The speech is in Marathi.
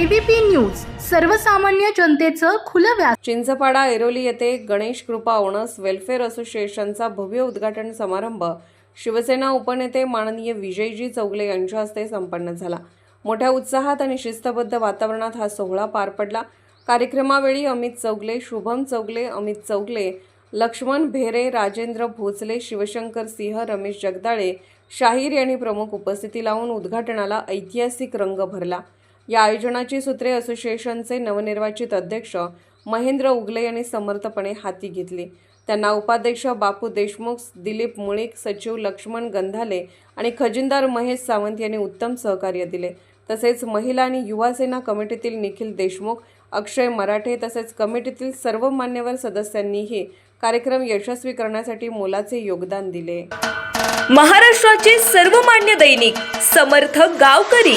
एबीपी न्यूज सर्वसामान्य जनतेचं खुलं व्यास चिंचपाडा ऐरोली येथे गणेश कृपा ओणस वेलफेअर असोसिएशनचा भव्य उद्घाटन समारंभ. शिवसेना उपनेते माननीय विजयजी चौगले यांच्या हस्ते संपन्न झाला. मोठ्या उत्साहात आणि शिस्तबद्ध वातावरणात हा सोहळा पार पडला. कार्यक्रमावेळी अमित चौगले शुभम चौगले अमित चौगले लक्ष्मण भेरे राजेंद्र भोसले शिवशंकर सिंह रमेश जगदाळे शाहीर यांनी प्रमुख उपस्थिती लावून उद्घाटनाला ऐतिहासिक रंग भरला. या आयोजनाची सूत्रे असोसिएशनचे नवनिर्वाचित अध्यक्ष महेंद्र उगले यांनी समर्थपणे हाती घेतली. त्यांना उपाध्यक्ष बापू देशमुख दिलीप मुळीक सचिव लक्ष्मण गंधाले आणि खजिनदार महेश सावंत यांनी उत्तम सहकार्य दिले. तसेच महिला आणि युवा सेना कमिटीतील निखिल देशमुख अक्षय मराठे तसेच कमिटीतील सर्व मान्यवर सदस्यांनीही कार्यक्रम यशस्वी करण्यासाठी मोलाचे योगदान दिले. महाराष्ट्राचे सर्वमान्य दैनिक समर्थ गावकरी